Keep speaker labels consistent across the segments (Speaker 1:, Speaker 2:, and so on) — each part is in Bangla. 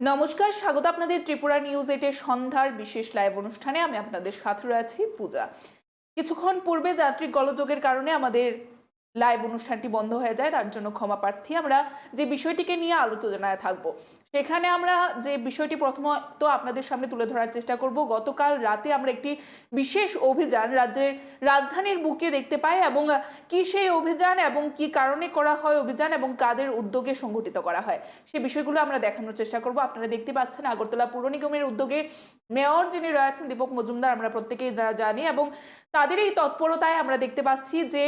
Speaker 1: নমস্কার, স্বাগত আপনাদের ত্রিপুরা নিউজ এটে সন্ধ্যার বিশেষ লাইভ অনুষ্ঠানে। আমি আপনাদের সাথে রয়েছি পূজা। কিছুক্ষণ পূর্বে যাত্রী গলযোগের কারণে আমাদের লাইভ অনুষ্ঠানটি বন্ধ হয়ে যায়, তার জন্য ক্ষমা প্রার্থী। আমরা যে বিষয়টিকে নিয়ে আলোচনায় থাকব, সেখানে আমরা যে বিষয়টি প্রথমত আপনাদের সামনে তুলে ধরার চেষ্টা করব। গতকাল রাতে আমরা একটি বিশেষ অভিযান রাজ্যের রাজধানীর বুকে দেখতে পাই এবং কি সেই অভিযান এবং কি কারণে করা হয় অভিযান এবং কাদের উদ্যোগে সংগঠিত করা হয় সেই বিষয়গুলো আমরা দেখানোর চেষ্টা করব। আপনারা দেখতে পাচ্ছেন আগরতলা পৌর নিগমের উদ্যোগে মেয়র যিনি রয়েছেন দীপক মজুমদার, আমরা প্রত্যেকেই যারা জানি এবং তাদের এই তৎপরতায় আমরা দেখতে পাচ্ছি যে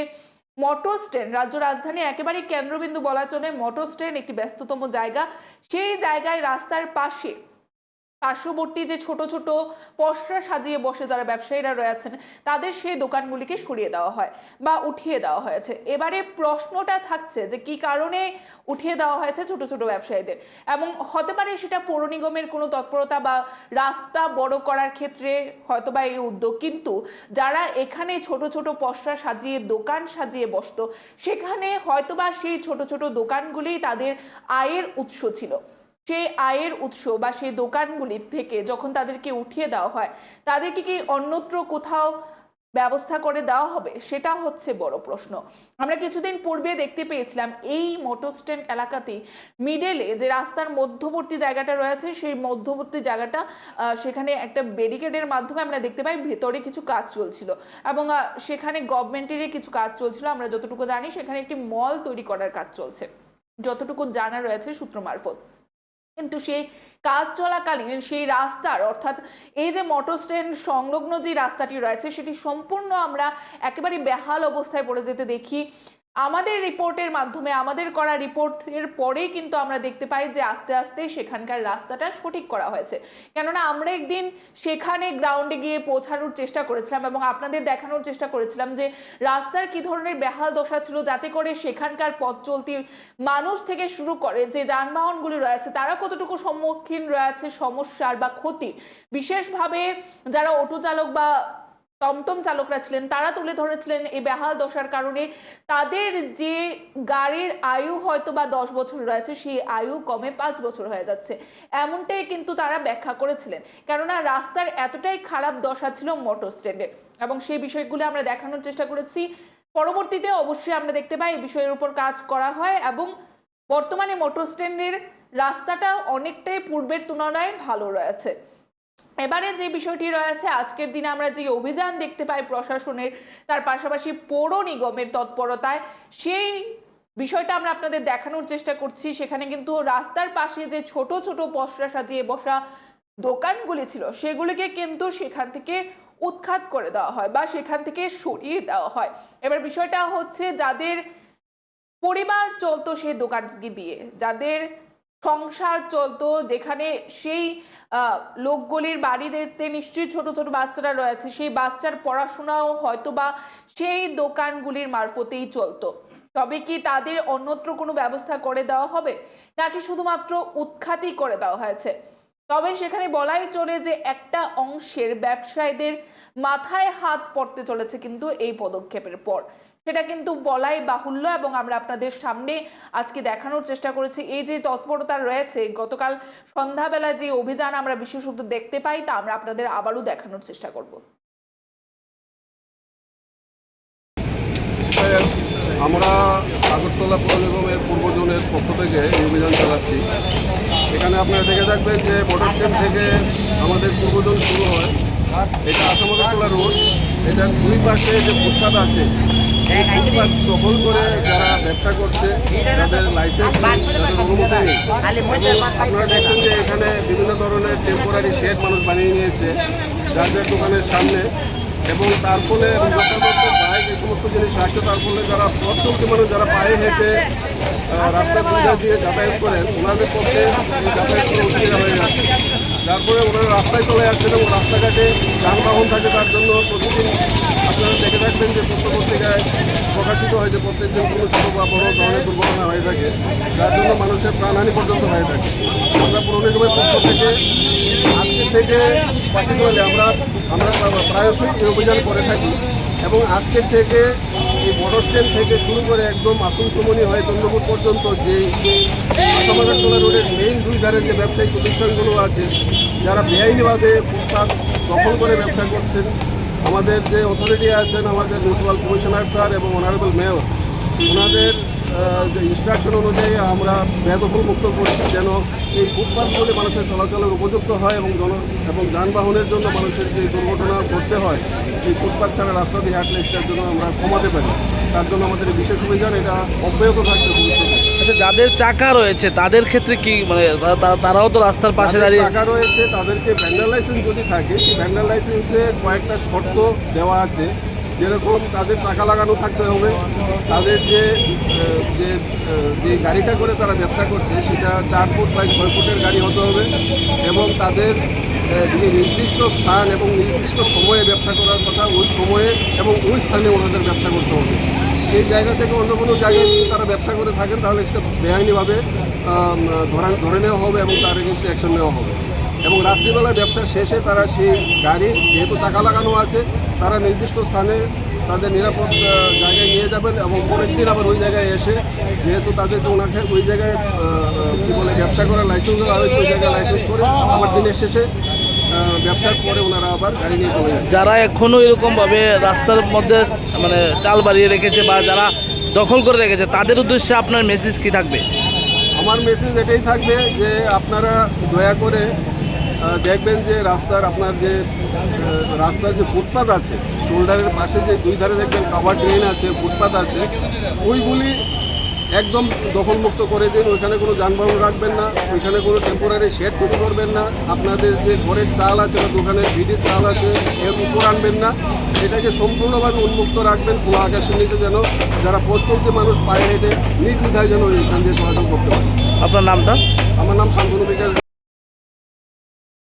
Speaker 1: মোটর স্ট্যান্ড রাজ্য রাজধানী একেবারেই কেন্দ্রবিন্দু বলা চলে মোটর স্ট্যান্ড একটি ব্যস্ততম জায়গা। সেই জায়গায় রাস্তার পাশে পার্শ্ববর্তী যে ছোট ছোট পশরা সাজিয়ে বসে যারা ব্যবসায়ীরা রয়েছেন, তাদের সেই দোকানগুলিকে সরিয়ে দেওয়া হয় বা উঠিয়ে দেওয়া হয়েছে। এবারে প্রশ্নটা থাকছে যে কি কারণে উঠিয়ে দেওয়া হয়েছে ছোট ছোট ব্যবসায়ীদের? এবং হতে পারে সেটা পৌর নিগমের কোনো তৎপরতা বা রাস্তা বড় করার ক্ষেত্রে হয়তোবা এই উদ্যোগ, কিন্তু যারা এখানে ছোট ছোট পসরা সাজিয়ে, দোকান সাজিয়ে বসতো, সেখানে হয়তোবা সেই ছোট ছোট দোকানগুলি তাদের আয়ের উৎস ছিল। সেই আয়ের উৎস বা সেই দোকানগুলি থেকে যখন তাদেরকে উঠিয়ে দেওয়া হয়, তাদেরকে কি অন্যত্র কোথাও ব্যবস্থা করে দেওয়া হবে? সেটা হচ্ছে বড় প্রশ্ন। আমরা কিছুদিন পূর্বে দেখতে পেয়েছিলাম এই মোটর স্ট্যান্ড এলাকাতেই মিডেলে যে রাস্তার মধ্যবর্তী জায়গাটা রয়েছে, সেই মধ্যবর্তী জায়গাটা সেখানে একটা ব্যারিকেডের মাধ্যমে আমরা দেখতে পাই ভেতরে কিছু কাজ চলছিল। এবং সেখানে গভর্নমেন্টেরই কিছু কাজ চলছিল, আমরা যতটুকু জানি সেখানে একটি মল তৈরি করার কাজ চলছে। যতটুকু জানা রয়েছে সূত্র মারফত। কিন্তু সেই কাজ চলাকালীন সেই রাস্তার, অর্থাৎ এই যে মোটর স্ট্যান্ড সংলগ্ন যে রাস্তাটি রয়েছে, সেটি সম্পূর্ণ আমরা একেবারে বেহাল অবস্থায় পড়ে যেতে দেখি। আমাদের রিপোর্টের মাধ্যমে, আমাদের করা রিপোর্টের পরেই কিন্তু আমরা দেখতে পাই যে আস্তে আস্তে সেখানকার রাস্তাটা সঠিক করা হয়েছে। কেননা আমরা একদিন সেখানে গ্রাউন্ডে গিয়ে পৌঁছানোর চেষ্টা করেছিলাম এবং আপনাদের দেখানোর চেষ্টা করেছিলাম যে রাস্তার কি ধরনের বেহাল দশা ছিল যাতে করে সেখানকার পথ চলতি মানুষ থেকে শুরু করে যে যানবাহনগুলি রয়েছে, তারা কতটুকু সম্মুখীন রয়েছে সমস্যার বা ক্ষতি। বিশেষভাবে যারা অটো চালক বা টমটম চালকরা ছিলেন, তারা তুলে ধরেছিলেন এই বেহাল দশার কারণে। তাদের যে গাড়ির আয়ু হয়তো বা দশ বছর রয়েছে, সেই আয়ু কমে পাঁচ বছর হয়ে যাচ্ছে। এমনটাই কিন্তু তারা ব্যাখ্যা করেছিলেন। কেননা রাস্তার এতটাই খারাপ দশা ছিল মোটর স্ট্যান্ডের। এবং সেই বিষয়গুলো আমরা দেখানোর চেষ্টা করেছি। পরবর্তীতে অবশ্যই আমরা দেখতে পাই এই বিষয়ের উপর কাজ করা হয় এবং বর্তমানে মোটর স্ট্যান্ডের রাস্তাটা অনেকটাই পূর্বের তুলনায় ভালো রয়েছে। এবারে যে বিষয়টি রয়েছে, আজকের দিনে আমরা যে অভিযান দেখতে পাই প্রশাসনের, তার পাশাপাশি পৌর নিগমের তৎপরতায়, সেই বিষয়টা আমরা আপনাদের দেখানোর চেষ্টা করছি। সেখানে কিন্তু রাস্তার পাশে যে ছোট ছোট পসরা সাজিয়ে বসা দোকানগুলি ছিল, সেগুলিকে কিন্তু সেখান থেকে উৎখাত করে দেওয়া হয় বা সেখান থেকে সরিয়ে দেওয়া হয়। এবার বিষয়টা হচ্ছে, যাদের পরিবার চলতো সেই দোকানটি দিয়ে, যাদের সংসার চলতো, যেখানে সেই লোকগুলির বাড়িতে নিশ্চয়ই ছোট ছোট বাচ্চারা রয়েছে, সেই বাচ্চার পড়াশোনাও হয়তো বা সেই দোকানগুলির মারফতেই চলতো। তবে কি তাদের অন্যত্র কোনো ব্যবস্থা করে দেওয়া হবে? নাকি শুধুমাত্র উৎখাতই করে দেওয়া হয়েছে? তবে সেখানে বলাই চলে যে একটা অংশের ব্যবসায়ীদের মাথায় হাত পড়তে চলেছে কিন্তু এই পদক্ষেপের পর। সেটা কিন্তু বলাই বাহুল্য এবং আমরা আপনাদের সামনে আজকে দেখানোর চেষ্টা করেছি। এই যে তৎপরতা রয়েছে, গতকাল সন্ধ্যাবেলা যে অভিযান আমরা বিশেষত দেখতে পাই, তা আমরা আপনাদের আবারও দেখানোর চেষ্টা করব।
Speaker 2: আমরা আগরতলা পৌর নিগমের পূর্ব জোনের পক্ষ থেকে এই অভিযান চালাচ্ছি। এখানে আপনারা দেখে থাকবেন যে মোটর স্ট্যান্ড থেকে আমাদের পূর্ব জোন শুরু হয়। এটা আসামগরতলা রোড এটার দুই পাশে যে ফুটপাত আছে দখল করে যারা ব্যবসা করছে যাদের লাইসেন্স আপনারা দেখছেন যে এখানে বিভিন্ন ধরনের টেম্পোরারি শেড মানুষ বানিয়ে নিয়েছে যাদের দোকানের সামনে এবং তার ফলে যথাযথ বাইক এই সমস্ত জিনিস রাখছে তার ফলে যারা পথ চলতি মানুষ যারা পায়ে হেঁটে রাস্তার পূজা দিয়ে যাতায়াত করেন ওনাদের পক্ষে যাতায়াত করা অসুবিধা হয়ে যাচ্ছে যার ফলে ওনারা রাস্তায় চলে যাচ্ছেন এবং রাস্তাঘাটে যানবাহন থাকে, তার জন্য প্রতিদিন আপনারা দেখে থাকবেন যে পত্র পত্রিকায় প্রকাশিত হয় যে প্রত্যেকদিন কোনো ছোটো বা বড় ধরনের দুর্ঘটনা হয়ে থাকে, যার জন্য মানুষের প্রাণহানি পর্যন্ত হয়ে থাকে। আমরা পৌর নিগমের পক্ষ থেকে, আজকে থেকে পার্টিকুলারলি আমরা আমরা প্রায়শই এই অভিযান করে থাকি এবং আজকের থেকে স্ট্যান্ড থেকে শুরু করে একদম আসুন হয় চন্দ্রপুর পর্যন্ত যে আসামাগারতলা রোডের মেইন দুই ধারে যে ব্যবসায়িক প্রতিষ্ঠানগুলো আছে, যারা বেআইনিভাবে ফুটপাত দখল করে ব্যবসা করছেন, আমাদের যে অথরিটি আছেন আমাদের মিউনিসিপাল কমিশনার স্যার এবং অনারেবল মেয়র ওনাদের ইনস্ট্রাকশন অনুযায়ী আমরা বেদখল মুক্ত করছি যেন এই ফুটপাথগুলি মানুষের চলাচলের উপযুক্ত হয় এবং জন এবং যানবাহনের জন্য মানুষের যে দুর্ঘটনা ঘটতে হয় এই ফুটপাথ ছাড়া রাস্তা দিয়ে হাঁটলে সেটার জন্য আমরা কমাতে পারি। তার জন্য আমাদের বিশেষ অভিযান এটা অব্যাহত থাকবে ভবিষ্যতে।
Speaker 3: আচ্ছা যাদের চাকা রয়েছে তাদের ক্ষেত্রে কি মানে তারাও তো রাস্তার পাশে দাঁড়িয়ে
Speaker 2: টাকা রয়েছে তাদেরকে ভ্যান্ডার লাইসেন্স যদি থাকে সেই ভ্যান্ডার লাইসেন্সে কয়েকটা শর্ত দেওয়া আছে। যেরকম তাদের টাকা লাগানো থাকতে হবে, তাদের যে যে গাড়িটা করে তারা ব্যবসা করছে, সেটা চার ফুট বাই ছয় ফুটের গাড়ি হতে হবে এবং তাদের যে নির্দিষ্ট স্থান এবং নির্দিষ্ট সময়ে ব্যবসা করার কথা, ওই সময়ে এবং ওই স্থানে ওনাদের ব্যবসা করতে হবে। সেই জায়গা থেকে অন্য কোনো জায়গায় যদি তারা ব্যবসা করে থাকেন, তাহলে সেটা বেআইনিভাবে ধরা, ধরে নেওয়া হবে এবং তার এগেন্স্টে অ্যাকশন নেওয়া হবে। এবং রাত্রিবেলা ব্যবসা শেষে তারা সেই গাড়ি যেহেতু টাকা লাগানো আছে তারা নির্দিষ্ট স্থানে তাদের নিরাপদ জায়গায় নিয়ে যাবেন এবং পরের দিন আবার ওই জায়গায় এসে যেহেতু তাদেরকে ওনাকে ওই জায়গায় কী বলে ব্যবসা করার লাইসেন্স দেওয়া হয়েছে ওই জায়গায় লাইসেন্স করে আবার দিনের শেষে ব্যবসার পরে ওনারা আবার গাড়ি নিয়ে চলে যান
Speaker 3: যারা এখনও এরকমভাবে রাস্তার মধ্যে মানে চাল বাড়িয়ে রেখেছে বা যারা দখল করে রেখেছে তাদের উদ্দেশ্যে আপনার মেসেজ কি থাকবে?
Speaker 2: আমার মেসেজ এটাই থাকবে যে আপনারা দয়া করে দেখবেন যে রাস্তার আপনার যে রাস্তার যে ফুটপাত আছে শোল্ডারের পাশে যে দুই ধারে দেখবেন কাভার ড্রেন আছে ফুটপাত আছে ওইগুলি একদম দখলমুক্ত করে দিন। ওইখানে কোনো যানবাহন রাখবেন না ওইখানে কোনো টেম্পোরারি শেড তৈরি করবেন না। আপনাদের যে ঘরের চাল আছে বা দোকানের ভিডির চাল আছে এর উপর আনবেন না। এটাকে সম্পূর্ণভাবে উন্মুক্ত রাখবেন খোলা আকাশের নিচে যেন যারা প্রত্যেকটি মানুষ পায়ে হেঁটে নির্দ্বিধায় যেন এইখান দিয়ে চলাচল করতে পারে।
Speaker 3: আপনার নামটা?
Speaker 2: আমার নাম শান্তনু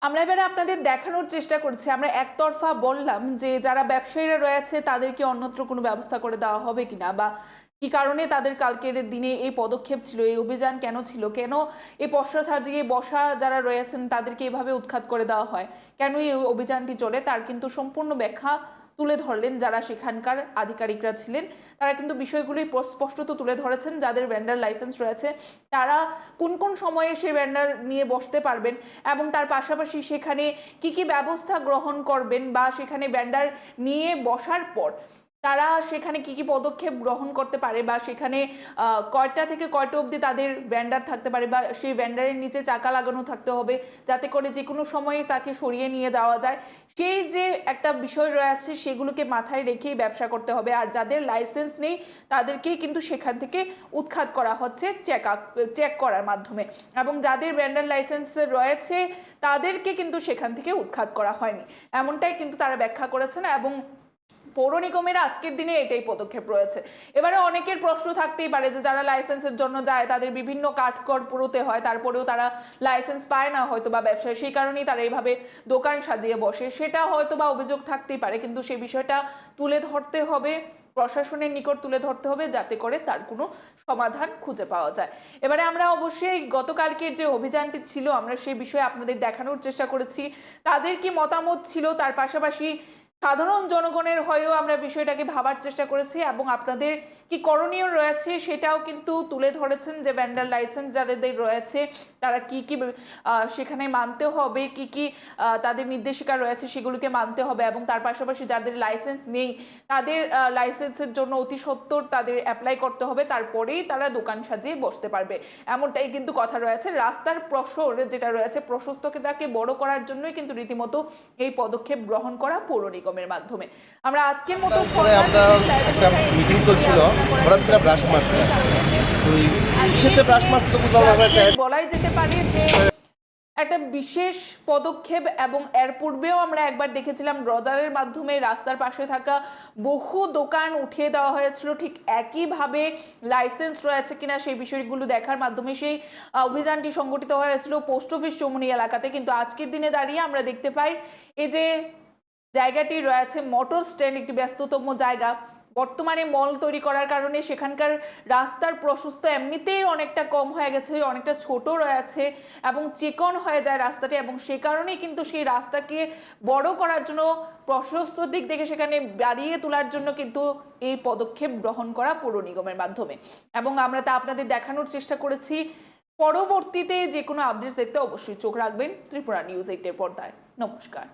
Speaker 1: আমরা এবারে আপনাদের দেখানোর চেষ্টা করছি। আমরা একতরফা বললাম যে যারা ব্যবসায়ীরা রয়েছে, তাদেরকে অন্যত্র কোনো ব্যবস্থা করে দেওয়া হবে কিনা বা কি কারণে তাদের কালকের দিনে এই পদক্ষেপ ছিল, এই অভিযান কেন ছিল, কেন এই পশরা সাজিয়ে বসা যারা রয়েছেন, তাদেরকে এভাবে উৎখাত করে দেওয়া হয়? কেন এই অভিযানটি চলে? তার কিন্তু সম্পূর্ণ ব্যাখ্যা তুলে ধরলেন যারা সেখানকার আধিকারিকরা ছিলেন। তারা কিন্তু বিষয়গুলি স্পষ্টত তুলে ধরেছেন যাদের ভ্যান্ডার লাইসেন্স রয়েছে। তারা কোন কোন সময়ে সেই ভ্যান্ডার নিয়ে বসতে পারবেন এবং তার পাশাপাশি সেখানে কি কি ব্যবস্থা গ্রহণ করবেন বা সেখানে ভ্যান্ডার নিয়ে বসার পর তারা সেখানে কি কি পদক্ষেপ গ্রহণ করতে পারে বা সেখানে কয়টা থেকে কয়টা অবধি তাদের ভ্যান্ডার থাকতে পারে বা সেই ভ্যান্ডারের নিচে চাকা লাগানো থাকতে হবে যাতে করে যে কোনো সময়ে তাকে সরিয়ে নিয়ে যাওয়া যায়। সেই যে একটা বিষয় রয়েছে সেগুলোকে মাথায় রেখেই ব্যবসা করতে হবে আর যাদের লাইসেন্স নেই তাদেরকেই কিন্তু সেখান থেকে উৎখাত করা হচ্ছে চেক চেক করার মাধ্যমে এবং যাদের ভ্যান্ডার লাইসেন্স রয়েছে তাদেরকে কিন্তু সেখান থেকে উৎখাত করা হয়নি। এমনটাই কিন্তু তারা ব্যাখ্যা করেছেন এবং পৌর নিগমের আজকের দিনে এটাই পদক্ষেপ রয়েছে। এবারে অনেকের প্রশ্ন থাকতেই পারে যে, যারা লাইসেন্সের জন্য যায়, তাদের বিভিন্ন কাঠকর পুরোতে হয়, তারপরেও তারা লাইসেন্স পায় না হয়তো বা ব্যবসায়। সেই কারণেই তারা এইভাবে দোকান সাজিয়ে বসে। সেটা হয়তো বা অভিযোগ থাকতেই পারে, কিন্তু সেই বিষয়টা তুলে ধরতে হবে, প্রশাসনের নিকট তুলে ধরতে হবে, যাতে করে তার কোনো সমাধান খুঁজে পাওয়া যায়। এবারে আমরা অবশ্যই গতকালকের যে অভিযানটি ছিল, আমরা সেই বিষয়ে আপনাদের দেখানোর চেষ্টা করেছি। তাদের কি মতামত ছিল? তার পাশাপাশি সাধারণ জনগণের হয়েও আমরা বিষয়টাকে ভাবার চেষ্টা করেছি এবং আপনাদের কি করণীয় রয়েছে সেটাও কিন্তু তুলে ধরেছেন যে ভ্যান্ডার লাইসেন্স যাদের রয়েছে তারা কি কি সেখানে মানতে হবে কি কি তাদের নির্দেশিকা রয়েছে সেগুলোকে মানতে হবে এবং তার পাশাপাশি যাদের লাইসেন্স নেই তাদের লাইসেন্সের জন্য অতি সত্বর তাদের অ্যাপ্লাই করতে হবে তারপরেই তারা দোকান সাজিয়ে বসতে পারবে। এমনটাই কিন্তু কথা রয়েছে। রাস্তার প্রসর যেটা রয়েছে প্রশস্ততাকে বড় করার জন্যই কিন্তু রীতিমতো এই পদক্ষেপ গ্রহণ করা পৌর নিগমের মাধ্যমে। আমরা আজকের মতো
Speaker 4: আমরা একটা মিটিং চলছিল। হঠাৎ করে ব্রাশ মারছে কিসেতে ব্রাশ মারছে তো বুঝলাম আমরা চাই
Speaker 1: বলাই যেতে পারে যে একটা বিশেষ পদক্ষেপ এবং এর পূর্বেও আমরা একবার দেখেছিলাম রজারের মাধ্যমে রাস্তার পাশে থাকা বহু দোকান উঠিয়ে দেওয়া হয়েছিল। ঠিক একইভাবে লাইসেন্স রয়েছে কিনা সেই বিষয়গুলো দেখার মাধ্যমে সেই অভিযানটি সংগঠিত হয়েছিল পোস্ট অফিস চৌমুনি এলাকাতে। কিন্তু আজকের দিনে দাঁড়িয়ে আমরা দেখতে পাই এই যে জায়গাটি রয়েছে মোটর স্ট্যান্ড একটি ব্যস্ততম জায়গা। বর্তমানে মল তৈরি করার কারণে সেখানকার রাস্তার প্রশস্ত এমনিতেই অনেকটা কম হয়ে গেছে, অনেকটা ছোট রয়েছে এবং চিকন হয়ে যায় রাস্তাটি এবং সে কারণেই কিন্তু সেই রাস্তাকে বড় করার জন্য, প্রশস্ত দিক থেকে সেখানে বাড়িয়ে তোলার জন্য কিন্তু এই পদক্ষেপ গ্রহণ করা পৌর নিগমের মাধ্যমে। এবং আমরা তা আপনাদের দেখানোর চেষ্টা করেছি। পরবর্তীতে যে কোনো আপডেটস দেখতে অবশ্যই চোখ রাখবেন ত্রিপুরা নিউজ এইটের পর্দায়। নমস্কার।